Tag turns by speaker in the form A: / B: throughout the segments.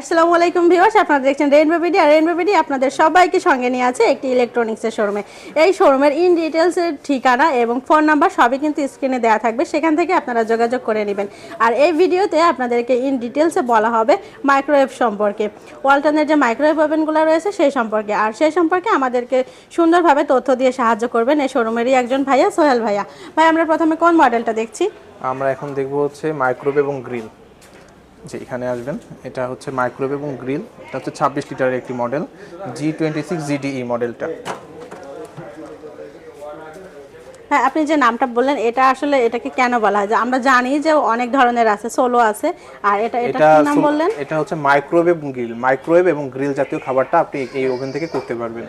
A: আসসালামু আলাইকুম ভিউয়ার্স, আপনারা দেখছেন রেইনবো বিডি আর রেইনবো বিডি আপনাদের সবাইকে সঙ্গে নিয়ে আছে একটি ইলেকট্রনিক্সের শোরুমে এই শোরুমের ইন ডিটেলসের ঠিকানা এবং ফোন নাম্বার সবই কিন্তু স্ক্রিনে দেওয়া থাকবে, সেখান থেকে আপনারা যোগাযোগ করে নেবেন। আর এই ভিডিওতে আপনাদেরকে ইন ডিটেলসে বলা হবে মাইক্রোওয়েভ সম্পর্কে। ওয়ালটনের যে মাইক্রোওয়েভ ওভেনগুলো রয়েছে সেই সম্পর্কে। আর সেই সম্পর্কে আমাদেরকে সুন্দরভাবে তথ্য দিয়ে সাহায্য করবেন এই শোরুমেরই একজন ভাইয়া, সোহেল ভাইয়া। ভাই, আমরা প্রথমে কোন মডেলটা দেখছি?
B: আমরা এখন দেখব হচ্ছে মাইক্রোওয়েভ এবং গ্রিল যে এখানে আসবেন এটা হচ্ছে মাইক্রোওয়েভ এবং গ্রিল এটা হচ্ছে ছাব্বিশ লিটারের একটি model G twenty six GDE মডেলটা
A: হ্যাঁ আপনি যে নামটা বললেন এটা আসলে এটাকে কেন বলা হয়? যে আমরা জানি যে অনেক ধরনের আছে সোলো আছে আর এটা এটা নাম বললেন?
B: এটা হচ্ছে মাইক্রোওয়েভ এবং গ্রিল মাইক্রোওয়েভ এবং গ্রিল জাতীয় খাবারটা আপনি এই ওভেন থেকে করতে পারবেন।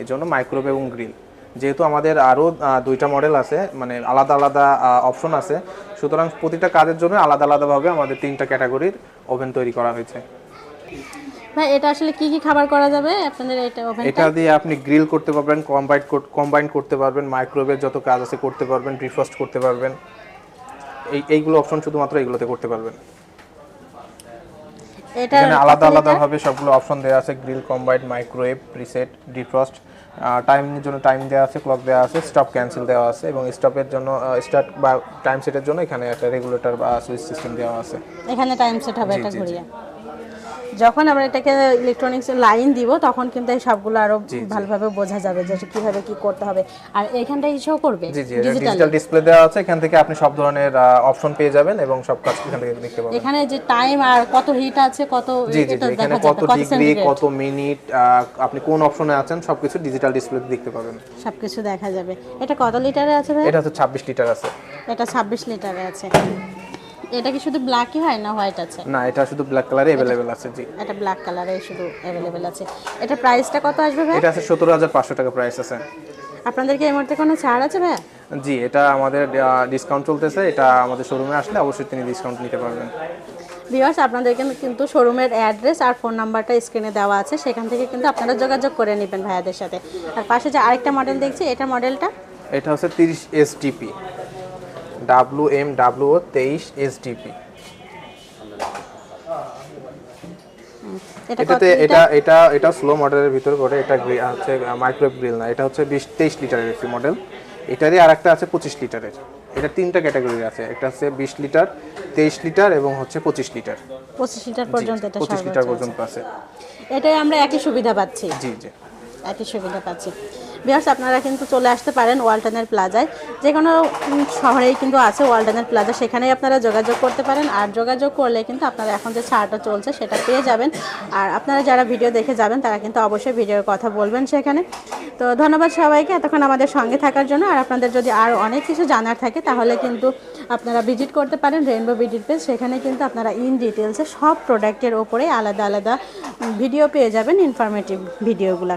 B: এই জন্য মাইক্রোওয়েভ এবং গ্রিল যেহেতু আমাদের আরও দুইটা মডেল আছে মানে আলাদা আলাদা অপশন আছে সুতরাং প্রতিটা কাজের জন্য আলাদা আলাদাভাবে আমাদের তিনটা ক্যাটাগরির ওভেন তৈরি করা হয়েছে।
A: ভাই এটা আসলে কি কি খাবার করা যাবে? আপনাদের এটা ওভেন
B: এটা দিয়ে আপনি গ্রিল করতে পারবেন কম্বাইন কম্বাইন করতে পারবেন মাইক্রোওয়েভের যত কাজ আছে করতে পারবেন ডিফ্রস্ট করতে পারবেন। এই এইগুলো অপশন শুধুমাত্র এগুলোতে করতে পারবেন। এখানে আলাদা আলাদা ভাবে সবগুলো অপশন দেওয়া আছে grill combined microwave preset defrost টাইমের জন্য টাইম দেওয়া আছে ক্লক দেওয়া আছে স্টপ ক্যান্সেল দেওয়া আছে এবং স্টপের জন্য স্টার্ট বা টাইম সেটের জন্য এখানে একটা রেগুলেটর বা সুইচ সিস্টেম দেওয়া আছে।
A: এখানে টাইম সেট হবে এটা। ঘুরিয়ে। যখন আমরা এটাকে ইলেকট্রনিক্স লাইন দিব তখন কিন্তু এই সবগুলো আরও ভালোভাবে বোঝা যাবে যে কীভাবে কি করতে হবে। আর এখানটাই শো করবে ডিজিটাল
B: ডিসপ্লে দেওয়া আছে এখান থেকে আপনি সব ধরনের অপশন পেয়ে যাবেন এবং সব কাজ এখান থেকে দেখতে পাবেন।
A: এখানে যে টাইম আর কত হিট আছে কত এটা
B: এখানে
A: দেখা
B: কত
A: যাবে কত
B: ডিগ্রি কত মিনিট আপনি কোন অপশনে আছেন সবকিছু ডিজিটাল ডিসপ্লেতে দেখতে পাবেন।
A: সবকিছু দেখা যাবে। এটা কত লিটারে আছে ভাই?
B: এটা হচ্ছে ছাব্বিশ লিটার আছে।
A: এটা ছাব্বিশ লিটারে আছে। এটা কি শুধু ব্ল্যাকই হয় না হোয়াইট আছে?
B: না এটা শুধু ব্ল্যাক কালারে অ্যাভেলেবেল আছে জি।
A: এটা ব্ল্যাক কালারে শুধু অ্যাভেলেবেল আছে। এটা প্রাইসটা কত আসবে ভাই?
B: এটা আছে সতেরো হাজার পাঁচশো টাকা প্রাইস আছে।
A: আপনাদেরকে এই মুহূর্তে কোনো ছাড় আছে ভাই?
B: জি এটা আমাদের ডিসকাউন্ট চলতেছে। এটা আমাদের শোরুমে আসলে অবশ্যই তিনি ডিসকাউন্ট নিতে পারবেন।
A: ভিউয়ার্স আপনাদেরকে কিন্তু শোরুমের অ্যাড্রেস আর ফোন নাম্বারটা স্ক্রিনে দেওয়া আছে। সেখান থেকে কিন্তু আপনারা যোগাযোগ করে নেবেন ভাইয়াদের সাথে। আর পাশে যে আরেকটা মডেল দেখছি এটা মডেলটা
B: এটা হচ্ছে তিরিশ SDP W M W O তেইশ এসডিপি এটাতে এটা এটা এটা স্লো মডেলের ভিতর করে এটা হচ্ছে মাইক্রোওয়েভ গ্রিল না এটা হচ্ছে বিশ তেইশ লিটারের একটি মডেল এটারই আর একটা আছে পঁচিশ লিটারের। এটা তিনটা ক্যাটাগরি আছে একটা হচ্ছে বিশ লিটার তেইশ লিটার এবং হচ্ছে পঁচিশ লিটার।
A: পঁচিশ লিটার পর্যন্ত এটা
B: পঁচিশ লিটার পর্যন্ত আছে।
A: এটাই আমরা একই সুবিধা পাচ্ছি।
B: জি জি।
A: একই সুবিধা পাচ্ছি। বিহার্স আপনারা কিন্তু চলে আসতে পারেন ওয়ালটনের প্লাজায়। যে কোনো শহরেই কিন্তু আছে ওয়ালটনের প্লাজা। সেখানেই আপনারা যোগাযোগ করতে পারেন। আর যোগাযোগ করলে কিন্তু আপনারা এখন যে ছাড়টা চলছে, সেটা পেয়ে যাবেন। আর আপনারা যারা ভিডিও দেখে যাবেন, তারা কিন্তু অবশ্যই ভিডিওর কথা বলবেন সেখানে। তো ধন্যবাদ সবাইকে এতক্ষণ আমাদের সঙ্গে থাকার জন্য। আর আপনাদের যদি আর অনেক কিছু জানার থাকে, তাহলে কিন্তু আপনারা ভিজিট করতে পারেন রেইনবো ভিজিট পেজ। সেখানে কিন্তু আপনারা ইন ডিটেলসে সব প্রোডাক্টের ওপরে আলাদা আলাদা ভিডিও পেয়ে যাবেন, ইনফরমেটিভ ভিডিওগুলো।